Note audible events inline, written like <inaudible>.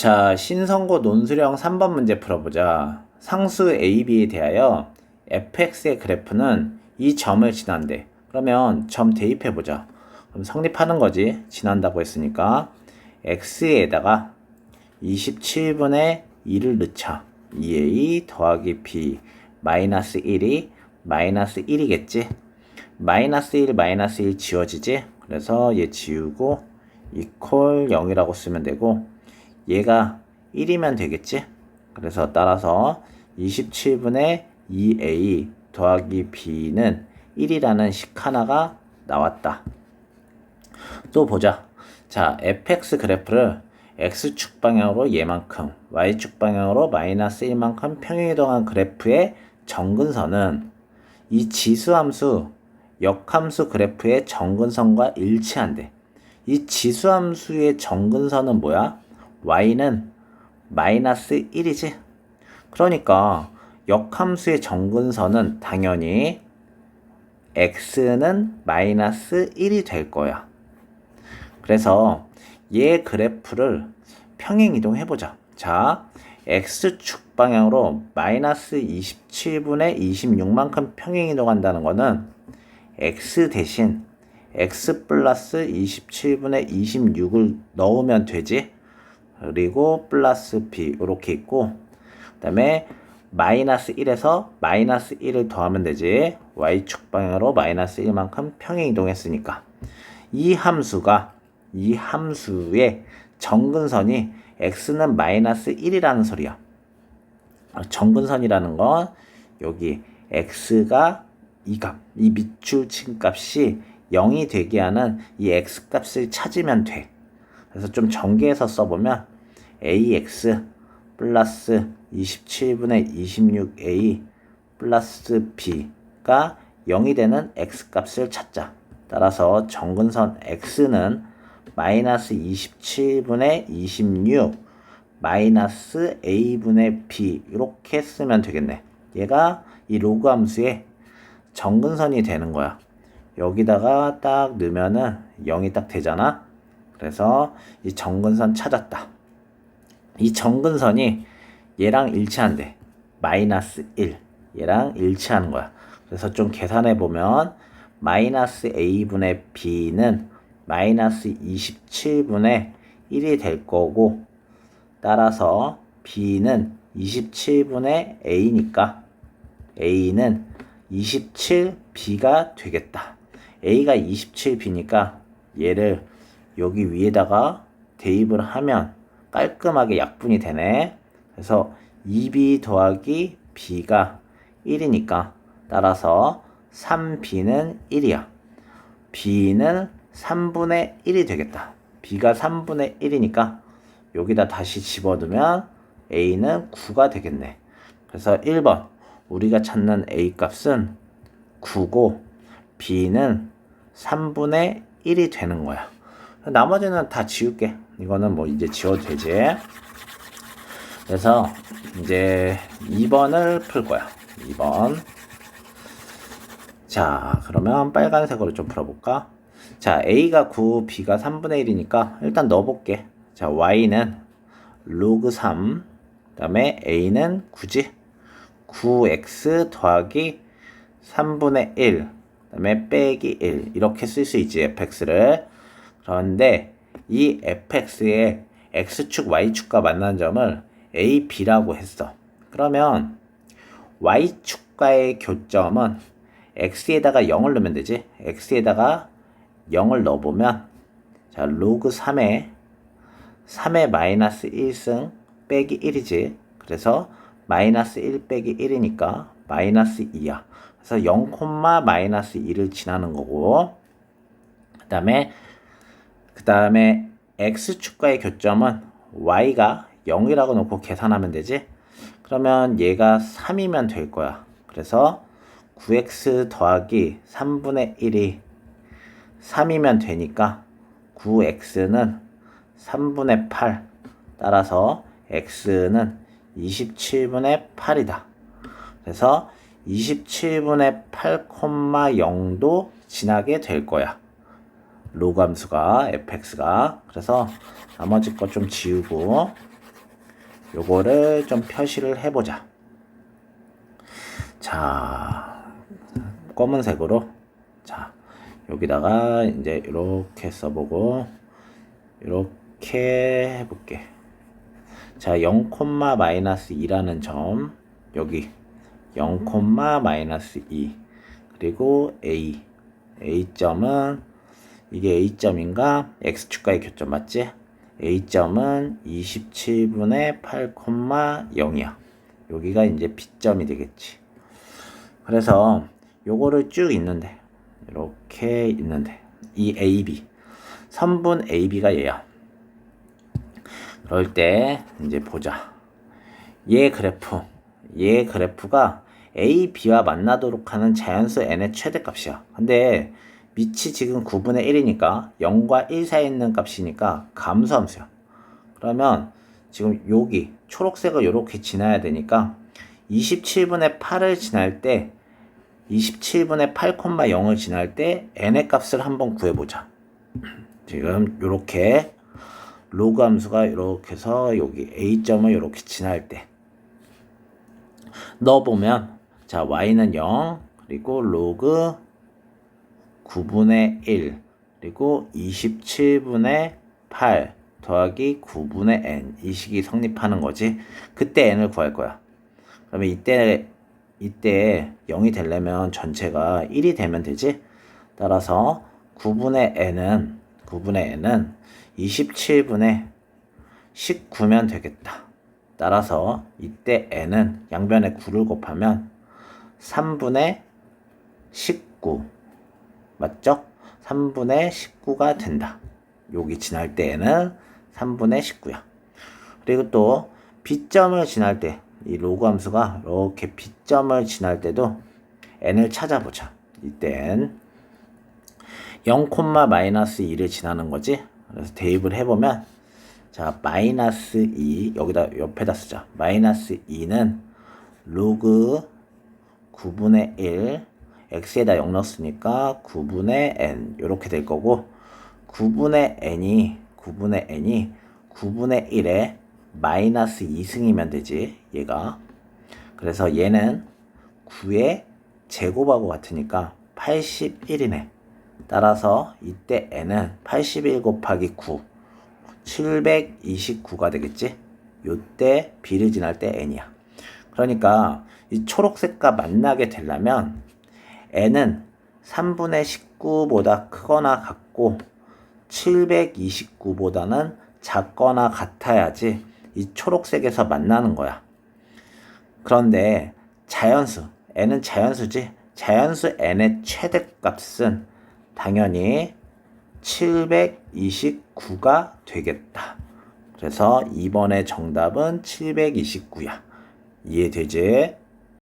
자, 신선고 논술형 3번 문제 풀어보자. 상수 AB에 대하여 fx의 그래프는 이 점을 지난대. 그러면 점 대입해보자. 그럼 성립하는 거지. 지난다고 했으니까. x에다가 27분의 2를 넣자. 2a 더하기 b 마이너스 1이 마이너스 1이겠지. 마이너스 1 마이너스 1 지워지지. 그래서 얘 지우고 이퀄 0이라고 쓰면 되고 얘가 1이면 되겠지? 그래서 따라서 27분의 2a 더하기 b는 1이라는 식 하나가 나왔다. 또 보자. 자, fx 그래프를 x축 방향으로 얘만큼, y축 방향으로 마이너스 1만큼 평행 이동한 그래프의 정근선은 이 지수함수, 역함수 그래프의 정근선과 일치한대. 이 지수함수의 정근선은 뭐야? Y는 마이너스 1이지. 그러니까 역함수의 정근선은 당연히 x는 마이너스 1이 될 거야. 그래서 얘 그래프를 평행 이동해 보자. 자, x축 방향으로 마이너스 27분의 26만큼 평행 이동한다는 거는 x 대신 x 플러스 27분의 26을 넣으면 되지. 그리고 플러스 b 이렇게 있고 그 다음에 마이너스 1에서 마이너스 1을 더하면 되지. y축 방향으로 마이너스 1만큼 평행 이동했으니까. 이 함수가 이 함수의 정근선이 x는 마이너스 1이라는 소리야. 정근선이라는 건 여기 x가 이 값, 이 밑줄친 값이 0이 되게 하는 이 x 값을 찾으면 돼. 그래서 좀 전개해서 써보면 ax 플러스 27분의 26a 플러스 b가 0이 되는 x 값을 찾자. 따라서 정근선 x는 마이너스 27분의 26 마이너스 a분의 b 이렇게 쓰면 되겠네. 얘가 이 로그 함수의 정근선이 되는 거야. 여기다가 딱 넣으면은 0이 딱 되잖아. 그래서 이 정근선 찾았다. 이 정근선이 얘랑 일치한대. 마이너스 1. 얘랑 일치하는 거야. 그래서 좀 계산해 보면 마이너스 a분의 b는 마이너스 27분의 1이 될 거고 따라서 b는 27분의 a니까 a는 27b가 되겠다. a가 27b니까 얘를 여기 위에다가 대입을 하면 깔끔하게 약분이 되네. 그래서 2b 더하기 b가 1이니까 따라서 3b는 1이야. b는 3분의 1이 되겠다. b가 3분의 1이니까 여기다 다시 집어두면 a는 9가 되겠네. 그래서 1번 우리가 찾는 a 값은 9고 b는 3분의 1이 되는 거야. 나머지는 다 지울게. 이거는 뭐 이제 지워도 되지. 그래서 이제 2번을 풀 거야. 2번. 자, 그러면 빨간색으로 좀 풀어볼까? 자, A가 9, B가 3분의 1이니까 일단 넣어볼게. 자, Y는 로그 3, 그 다음에 A는 9지? 9X 더하기 3분의 1, 그 다음에 빼기 1. 이렇게 쓸 수 있지, fx를. 그런데 이 fx의 x축, y축과 만난 점을 a, b라고 했어. 그러면 y축과의 교점은 x에다가 0을 넣으면 되지. x에다가 0을 넣어보면 자 로그 3에 3의 마이너스 1승 빼기 1이지. 그래서 마이너스 1 빼기 1이니까 마이너스 2야. 그래서 0, 마이너스 2를 지나는 거고 그 다음에 그 다음에 x축과의 교점은 y가 0이라고 놓고 계산하면 되지? 그러면 얘가 3이면 될 거야. 그래서 9x 더하기 3분의 1이 3이면 되니까 9x는 3분의 8 따라서 x는 27분의 8이다. 그래서 27분의 8,0도 지나게 될 거야. 로그 함수가 fx가 그래서 나머지 거 좀 지우고 요거를 좀 표시를 해보자. 자, 검은색으로. 자, 여기다가 이제 이렇게 써보고, 이렇게 해볼게. 자, 0, 마이너스 2라는 점, 여기 0, 마이너스 2. 그리고 A. A점은, 이게 A점인가? X축과의 교점 맞지? A점은 27분의 8,0이야. 여기가 이제 B점이 되겠지. 그래서 요거를 쭉 있는데 이렇게 있는데 이 AB 선분 AB가 얘야. 그럴 때 이제 보자. 얘 그래프 얘 그래프가 A, B와 만나도록 하는 자연수 n의 최대값이야. 근데 밑이 지금 9분의 1이니까 0과 1 사이에 있는 값이니까 감소함수야. 그러면 지금 여기 초록색을 이렇게 지나야 되니까 27분의 8을 지날 때 27분의 8,0을 지날 때 n의 값을 한번 구해보자. <clears throat> 지금 이렇게 로그 함수가 이렇게 해서 여기 a점을 이렇게 지날 때 넣어보면 자 y는 0 그리고 로그 9분의 1 그리고 27분의 8 더하기 9분의 n 이 식이 성립하는 거지. 그때 n을 구할 거야. 그러면 이때 이때 0이 되려면 전체가 1이 되면 되지? 따라서 9분의 n은 9분의 n은 27분의 19면 되겠다. 따라서 이때 n은 양변에 9를 곱하면 3분의 19 맞죠? 3분의 19가 된다. 여기 지날 때에는 3분의 19야. 그리고 또 B점을 지날 때 이 로그 함수가 이렇게 B점을 지날 때도 n을 찾아보자. 이땐 0, 마이너스 2를 지나는 거지. 그래서 대입을 해보면 자 마이너스 2 여기다 옆에다 쓰자. 마이너스 2는 로그 9분의 1 x에다 0 넣었으니까 9분의 n 이렇게 될 거고 9분의 n이 9분의 n이 9분의 1에 마이너스 2승이면 되지 얘가. 그래서 얘는 9의 제곱하고 같으니까 81이네. 따라서 이때 n은 81 곱하기 9 729가 되겠지? 요때 b를 지날 때 n이야. 그러니까 이 초록색과 만나게 되려면 n은 3분의 19보다 크거나 같고 729보다는 작거나 같아야지 이 초록색에서 만나는 거야. 그런데 자연수, n은 자연수지? 자연수 n의 최대값은 당연히 729가 되겠다. 그래서 2번의 정답은 729야. 이해되지?